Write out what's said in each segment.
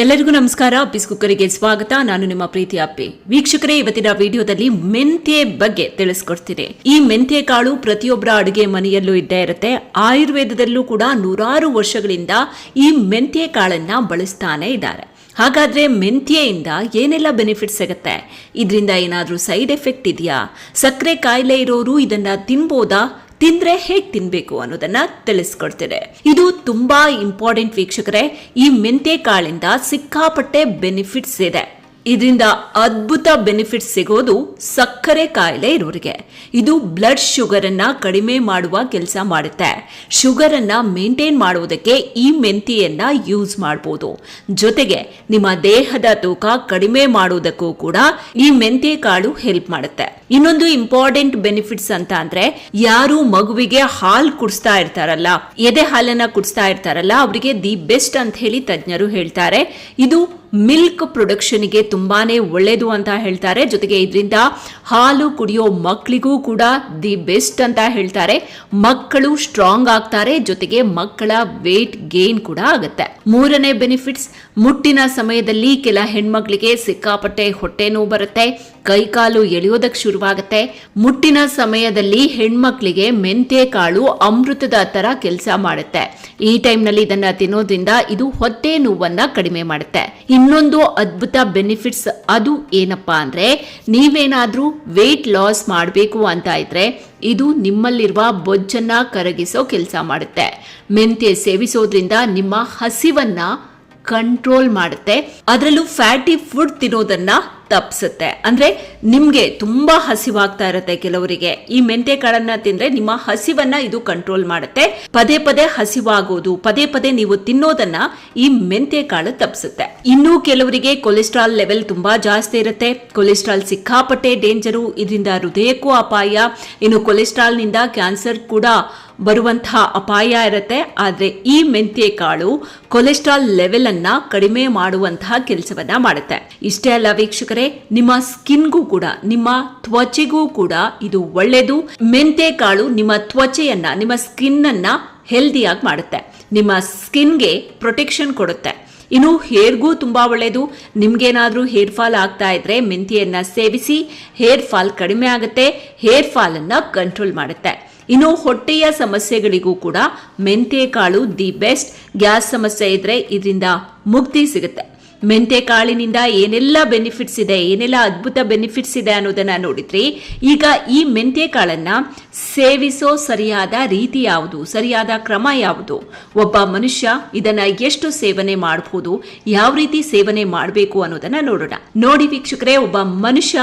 ಎಲ್ಲರಿಗೂ ನಮಸ್ಕಾರ. ಅಪ್ಪಿಸ್ ಕುಕ್ಕರಿಗೆ ಸ್ವಾಗತ. ನಾನು ನಿಮ್ಮ ಪ್ರೀತಿ ಅಪ್ಪಿ. ವೀಕ್ಷಕರೇ, ಇವತ್ತಿನ ವಿಡಿಯೋದಲ್ಲಿ ಮೆಂತ್ಯೆ ಬಗ್ಗೆ ತಿಳಿಸ್ಕೊಡ್ತೀನಿ. ಈ ಮೆಂತ್ಯೆ ಕಾಳು ಪ್ರತಿಯೊಬ್ಬರ ಅಡುಗೆ ಮನೆಯಲ್ಲೂ ಇದ್ದೇ ಇರುತ್ತೆ. ಆಯುರ್ವೇದದಲ್ಲೂ ಕೂಡ ನೂರಾರು ವರ್ಷಗಳಿಂದ ಈ ಮೆಂತ್ಯೆ ಕಾಳನ್ನ ಬಳಸ್ತಾನೆ ಇದ್ದಾರೆ. ಹಾಗಾದ್ರೆ ಮೆಂತ್ಯೆಯಿಂದ ಏನೆಲ್ಲ ಬೆನಿಫಿಟ್ ಸಿಗುತ್ತೆ? ಇದರಿಂದ ಏನಾದರೂ ಸೈಡ್ ಎಫೆಕ್ಟ್ ಇದೆಯಾ? ಸಕ್ಕರೆ ಕಾಯಿಲೆ ಇರೋರು ಇದನ್ನ ತಿನ್ಬೋದಾ? ತಿಂದ್ರೆ ಹೇಗ್ ತಿನ್ಬೇಕು ಅನ್ನೋದನ್ನ ತಿಳಿಸ್ಕೊಡ್ತಿದೆ. ಇದು ತುಂಬಾ ಇಂಪಾರ್ಟೆಂಟ್ ವೀಕ್ಷಕರೇ, ಈ ಮೆಂತ್ಯೆ ಕಾಳಿಂದ ಸಿಕ್ಕಾಪಟ್ಟೆ ಬೆನಿಫಿಟ್ಸ್ ಇದೆ. ಇದರಿಂದ ಅದ್ಭುತ ಬೆನಿಫಿಟ್ ಸಿಗೋದು ಸಕ್ಕರೆ ಕಾಯಿಲೆ ಇರೋರಿಗೆ. ಇದು ಬ್ಲಡ್ ಶುಗರ್ ಅನ್ನ ಕಡಿಮೆ ಮಾಡುವ ಕೆಲಸ ಮಾಡುತ್ತೆ. ಶುಗರ್ ಅನ್ನ ಮೇಂಟೈನ್ ಮಾಡುವುದಕ್ಕೆ ಈ ಮೆಂತಿಯನ್ನ ಯೂಸ್ ಮಾಡಬಹುದು ಜೊತೆಗೆ ನಿಮ್ಮ ದೇಹದ ತೂಕ ಕಡಿಮೆ ಮಾಡುವುದಕ್ಕೂ ಕೂಡ ಈ ಮೆಂತೆ ಕಾಳು ಹೆಲ್ಪ್ ಮಾಡುತ್ತೆ. ಇನ್ನೊಂದು ಇಂಪಾರ್ಟೆಂಟ್ ಬೆನಿಫಿಟ್ಸ್ ಅಂತ ಅಂದ್ರೆ ಯಾರು ಮಗುವಿಗೆ ಹಾಲು ಕುಡಿಸ್ತಾ ಇರ್ತಾರಲ್ಲ, ಎದೆ ಹಾಲನ್ನ ಕುಡಿಸ್ತಾ ಇರ್ತಾರಲ್ಲ, ಅವರಿಗೆ ದಿ ಬೆಸ್ಟ್ ಅಂತ ಹೇಳಿ ತಜ್ಞರು ಹೇಳ್ತಾರೆ. ಇದು ಮಿಲ್ಕ್ ಪ್ರೊಡಕ್ಷನ್ಗೆ ತುಂಬಾನೇ ಒಳ್ಳೆಯದು ಅಂತ ಹೇಳ್ತಾರೆ. ಜೊತೆಗೆ ಇದರಿಂದ ಹಾಲು ಕುಡಿಯೋ ಮಕ್ಕಳಿಗೂ ಕೂಡ ದಿ ಬೆಸ್ಟ್ ಅಂತ ಹೇಳ್ತಾರೆ. ಮಕ್ಕಳು ಸ್ಟ್ರಾಂಗ್ ಆಗ್ತಾರೆ. ಜೊತೆಗೆ ಮಕ್ಕಳ ವೇಟ್ ಗೇನ್ ಕೂಡ ಆಗುತ್ತೆ. ಮೂರನೇ ಬೆನಿಫಿಟ್ಸ್, ಮುಟ್ಟಿನ ಸಮಯದಲ್ಲಿ ಕೆಲ ಹೆಣ್ಮಕ್ಳಿಗೆ ಸಿಕ್ಕಾಪಟ್ಟೆ ಹೊಟ್ಟೆ ನೋವು ಬರುತ್ತೆ ಕೈಕಾಲು ಎಳೆಯೋದಕ್ಕೆ ಶುರುವಾಗುತ್ತೆ. ಮುಟ್ಟಿನ ಸಮಯದಲ್ಲಿ ಹೆಣ್ಮಕ್ಳಿಗೆ ಮೆಂತೆ ಕಾಳು ಅಮೃತದ ತರ ಕೆಲಸ ಮಾಡುತ್ತೆ. ಈ ಟೈಮ್ನಲ್ಲಿ ಇದನ್ನ ತಿನ್ನೋದ್ರಿಂದ ಇದು ಹೊಟ್ಟೆ ನೋವನ್ನ ಕಡಿಮೆ ಮಾಡುತ್ತೆ. ಇನ್ನೊಂದು ಅದ್ಭುತ ಬೆನಿಫಿಟ್ಸ್ ಅದು ಏನಪ್ಪಾ ಅಂದ್ರೆ ನೀವೇನಾದರೂ ವೆಯ್ಟ್ ಲಾಸ್ ಮಾಡಬೇಕು ಅಂತ ಇದ್ರೆ ಇದು ನಿಮ್ಮಲ್ಲಿರುವ ಬೊಜ್ಜನ್ನ ಕರಗಿಸೋ ಕೆಲಸ ಮಾಡುತ್ತೆ. ಮೆಂತ್ಯ ಸೇವಿಸೋದ್ರಿಂದ ನಿಮ್ಮ ಹಸಿವನ್ನ ಕಂಟ್ರೋಲ್ ಮಾಡುತ್ತೆ. ಅದರಲ್ಲೂ ಫ್ಯಾಟಿ ಫುಡ್ ತಿನ್ನೋದನ್ನ ತಪ್ಪಿಸುತ್ತೆ ಅಂದ್ರೆ ನಿಮ್ಗೆ ತುಂಬಾ ಹಸಿವಾಗ್ತಾ ಇರುತ್ತೆ ಕೆಲವರಿಗೆ. ಈ ಮೆಂತೆ ಕಾಳನ್ನ ತಿಂದ್ರೆ ನಿಮ್ಮ ಹಸಿವನ್ನ ಇದು ಕಂಟ್ರೋಲ್ ಮಾಡುತ್ತೆ. ಪದೇ ಪದೇ ಹಸಿವಾಗೋದು, ಪದೇ ಪದೇ ನೀವು ತಿನ್ನೋದನ್ನ ಈ ಮೆಂತೆ ಕಾಳು ತಪ್ಪಿಸುತ್ತೆ ಇನ್ನು ಕೆಲವರಿಗೆ ಕೊಲೆಸ್ಟ್ರಾಲ್ ಲೆವೆಲ್ ತುಂಬಾ ಜಾಸ್ತಿ ಇರುತ್ತೆ. ಕೊಲೆಸ್ಟ್ರಾಲ್ ಸಿಕ್ಕಾಪಟ್ಟೆ ಡೇಂಜರು ಇದರಿಂದ ಹೃದಯಕ್ಕೂ ಅಪಾಯ. ಇನ್ನು ಕೊಲೆಸ್ಟ್ರಾಲ್ನಿಂದ ಕ್ಯಾನ್ಸರ್ ಕೂಡ ಬರುವಂತಹ ಅಪಾಯ ಇರುತ್ತೆ. ಆದರೆ ಈ ಮೆಂತ್ಯೆ ಕಾಳು ಕೊಲೆಸ್ಟ್ರಾಲ್ ಲೆವೆಲ್ ಅನ್ನ ಕಡಿಮೆ ಮಾಡುವಂತಹ ಕೆಲಸವನ್ನ ಮಾಡುತ್ತೆ. ಇಷ್ಟೇ ಅಲ್ಲ ವೀಕ್ಷಕರೇ, ನಿಮ್ಮ ಸ್ಕಿನ್ಗೂ ಕೂಡ, ನಿಮ್ಮ ತ್ವಚೆಗೂ ಕೂಡ ಇದು ಒಳ್ಳೆಯದು ಮೆಂತ್ಯೆ ಕಾಳು ನಿಮ್ಮ ತ್ವಚೆಯನ್ನ, ನಿಮ್ಮ ಸ್ಕಿನ್ ಅನ್ನ ಹೆಲ್ದಿಯಾಗಿ ಮಾಡುತ್ತೆ. ನಿಮ್ಮ ಸ್ಕಿನ್ಗೆ ಪ್ರೊಟೆಕ್ಷನ್ ಕೊಡುತ್ತೆ. ಇನ್ನು ಹೇರ್ಗೂ ತುಂಬಾ ಒಳ್ಳೆಯದು ನಿಮ್ಗೇನಾದರೂ ಹೇರ್ ಫಾಲ್ ಆಗ್ತಾ ಇದ್ರೆ ಮೆಂತಿಯನ್ನ ಸೇವಿಸಿ, ಹೇರ್ ಫಾಲ್ ಕಡಿಮೆ ಆಗುತ್ತೆ, ಹೇರ್ ಫಾಲ್ ಅನ್ನ ಕಂಟ್ರೋಲ್ ಮಾಡುತ್ತೆ. ಇನ್ನು ಹೊಟ್ಟೆಯ ಸಮಸ್ಯೆಗಳಿಗೂ ಕೂಡ ಮೆಂತೆ ಕಾಳು ದಿ ಬೆಸ್ಟ್ ಗ್ಯಾಸ್ ಸಮಸ್ಯೆ ಇದ್ರೆ ಇದರಿಂದ ಮುಕ್ತಿ ಸಿಗುತ್ತೆ. ಮೆಂತ್ಯ ಕಾಳಿನಿಂದ ಏನೆಲ್ಲ ಬೆನಿಫಿಟ್ಸ್ ಇದೆ, ಏನೆಲ್ಲ ಅದ್ಭುತ ಬೆನಿಫಿಟ್ಸ್ ಇದೆ ಅನ್ನೋದನ್ನ ನೋಡಿದ್ರಿ, ಈಗ ಈ ಮೆಂತೆ ಕಾಳನ್ನ ಸೇವಿಸೋ ಸರಿಯಾದ ರೀತಿ ಯಾವುದು, ಸರಿಯಾದ ಕ್ರಮ ಯಾವುದು? ಒಬ್ಬ ಮನುಷ್ಯ ಇದನ್ನ ಎಷ್ಟು ಸೇವನೆ ಮಾಡಬಹುದು ಯಾವ ರೀತಿ ಸೇವನೆ ಮಾಡಬೇಕು ಅನ್ನೋದನ್ನ ನೋಡೋಣ. ನೋಡಿ ವೀಕ್ಷಕರೇ, ಒಬ್ಬ ಮನುಷ್ಯ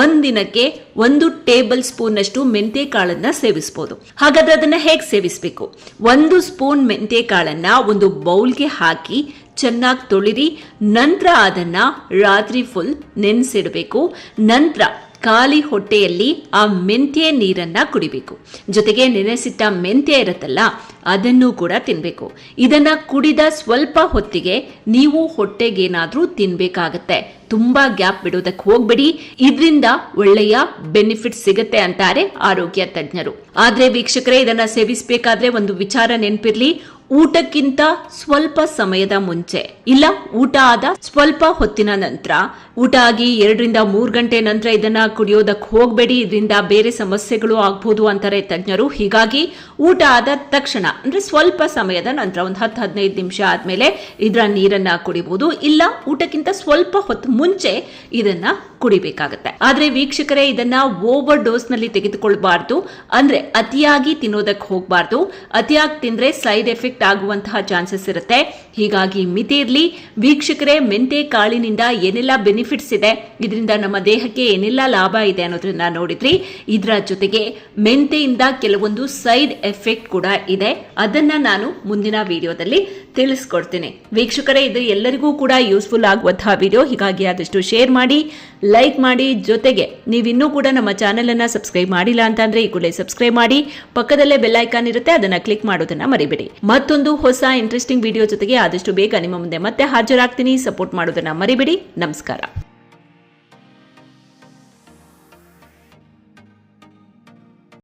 ಒಂದಿನಕ್ಕೆ ಒಂದು ಟೇಬಲ್ ಸ್ಪೂನ್ ಅಷ್ಟು ಮೆಂತೆ ಕಾಳನ್ನ ಸೇವಿಸಬಹುದು ಹಾಗಾದ್ರೆ ಅದನ್ನ ಹೇಗೆ ಸೇವಿಸಬೇಕು? ಒಂದು ಸ್ಪೂನ್ ಮೆಂತೆ ಕಾಳನ್ನ ಒಂದು ಬೌಲ್ಗೆ ಹಾಕಿ ಚೆನ್ನಾಗಿ ತೊಳಿರಿ. ನಂತರ ಅದನ್ನ ರಾತ್ರಿ ಫುಲ್ ನೆನೆಸಿಡಬೇಕು. ನಂತರ ಖಾಲಿ ಹೊಟ್ಟೆಯಲ್ಲಿ ಆ ಮೆಂತ್ಯ ನೀರನ್ನ ಕುಡಿಬೇಕು. ಜೊತೆಗೆ ನೆನೆಸಿಟ್ಟ ಮೆಂತ್ಯ ಇರುತ್ತಲ್ಲ, ಅದನ್ನು ಕೂಡ ತಿನ್ಬೇಕು. ಇದನ್ನ ಕುಡಿದ ಸ್ವಲ್ಪ ಹೊತ್ತಿಗೆ ನೀವು ಹೊಟ್ಟೆಗೇನಾದ್ರೂ ತಿನ್ಬೇಕಾಗತ್ತೆ. ತುಂಬಾ ಗ್ಯಾಪ್ ಬಿಡೋದಕ್ಕೆ ಹೋಗ್ಬೇಡಿ. ಇದರಿಂದ ಒಳ್ಳೆಯ ಬೆನಿಫಿಟ್ ಸಿಗುತ್ತೆ ಅಂತಾರೆ ಆರೋಗ್ಯ ತಜ್ಞರು. ಆದ್ರೆ ವೀಕ್ಷಕರೇ, ಇದನ್ನ ಸೇವಿಸಬೇಕಾದ್ರೆ ಒಂದು ವಿಚಾರ ನೆನಪಿರ್ಲಿ. ಊಟಕ್ಕಿಂತ ಸ್ವಲ್ಪ ಸಮಯದ ಮುಂಚೆ, ಇಲ್ಲ, ಊಟ ಆದ ಸ್ವಲ್ಪ ಹೊತ್ತಿನ ನಂತರ. ಊಟ ಆಗಿ ಎರಡರಿಂದ ಮೂರು ಗಂಟೆ ನಂತರ ಇದನ್ನ ಕುಡಿಯೋದಕ್ಕೆ ಹೋಗಬೇಡಿ, ಇದರಿಂದ ಬೇರೆ ಸಮಸ್ಯೆಗಳು ಆಗ್ಬೋದು ಅಂತಾರೆ ತಜ್ಞರು. ಹೀಗಾಗಿ ಊಟ ಆದ ತಕ್ಷಣ, ಅಂದ್ರೆ ಸ್ವಲ್ಪ ಸಮಯದ ನಂತರ, ಒಂದು ಹತ್ತು, ಹದಿನೈದು ನಿಮಿಷ ಆದ್ಮೇಲೆ ಇದರ ನೀರನ್ನ ಕುಡಿಬಹುದು ಇಲ್ಲ, ಊಟಕ್ಕಿಂತ ಸ್ವಲ್ಪ ಹೊತ್ತು ಮುಂಚೆ ಇದನ್ನ ಕುಡಿಬೇಕಾಗತ್ತೆ. ಆದ್ರೆ ವೀಕ್ಷಕರೇ, ಇದನ್ನ ಓವರ್ ಡೋಸ್ನಲ್ಲಿ ತೆಗೆದುಕೊಳ್ಬಾರ್ದು. ಅಂದ್ರೆ ಅತಿಯಾಗಿ ತಿನ್ನೋದಕ್ಕೆ ಹೋಗ್ಬಾರ್ದು. ಅತಿಯಾಗಿ ತಿಂದ್ರೆ ಸೈಡ್ ಎಫೆಕ್ಟ್ ಆಗುವಂತಹ ಚಾನ್ಸಸ್ ಇರುತ್ತೆ. ಹೀಗಾಗಿ ಮಿತಿ ಇರ್ಲಿ. ವೀಕ್ಷಕರೇ, ಮೆಂತೆ ಕಾಳಿನಿಂದ ಏನೆಲ್ಲ ಬೆನಿಫಿಟ್ಸ್ ಇದೆ? ಇದರಿಂದ ನಮ್ಮ ದೇಹಕ್ಕೆ ಏನೆಲ್ಲ ಲಾಭ ಇದೆ ಅನ್ನೋದನ್ನ ನೋಡಿದ್ರಿ. ಇದರ ಜೊತೆಗೆ ಮೆಂತೆಯಿಂದ ಕೆಲವೊಂದು ಸೈಡ್ ಎಫೆಕ್ಟ್ ಕೂಡ ಇದೆ. ಅದನ್ನ ನಾನು ಮುಂದಿನ ವಿಡಿಯೋದಲ್ಲಿ ತಿಳಿಸ್ಕೊಡ್ತೀನಿ. ವೀಕ್ಷಕರೇ, ಇದು ಎಲ್ಲರಿಗೂ ಕೂಡ ಯೂಸ್ಫುಲ್ ಆಗುವಂತಹ ವಿಡಿಯೋ. ಹೀಗಾಗಿ ಆದಷ್ಟು ಶೇರ್ ಮಾಡಿ ಲೈಕ್ ಮಾಡಿ. ಜೊತೆಗೆ ನೀವಿನ್ನೂ ಕೂಡ ನಮ್ಮ ಚಾನೆಲ್ ಅನ್ನ ಸಬ್ಸ್ಕ್ರೈಬ್ ಮಾಡಿಲ್ಲ ಅಂತಂದ್ರೆ ಈ ಕೂಡಲೇ ಸಬ್ಸ್ಕ್ರೈಬ್ ಮಾಡಿ. ಪಕ್ಕದಲ್ಲೇ ಬೆಲ್ ಐಕಾನ್ ಇರುತ್ತೆ, ಅದನ್ನ ಕ್ಲಿಕ್ ಮಾಡೋದನ್ನ ಮರಿಬೇಡಿ. ಮತ್ತೊಂದು ಹೊಸ ಇಂಟ್ರೆಸ್ಟಿಂಗ್ ವಿಡಿಯೋ ಜೊತೆಗೆ ಆದಷ್ಟು ಬೇಗ ನಿಮ್ಮ ಮುಂದೆ ಮತ್ತೆ ಹಾಜರಾಗ್ತೀನಿ. ಸಪೋರ್ಟ್ ಮಾಡೋದನ್ನ ಮರಿಬೇಡಿ. ನಮಸ್ಕಾರ.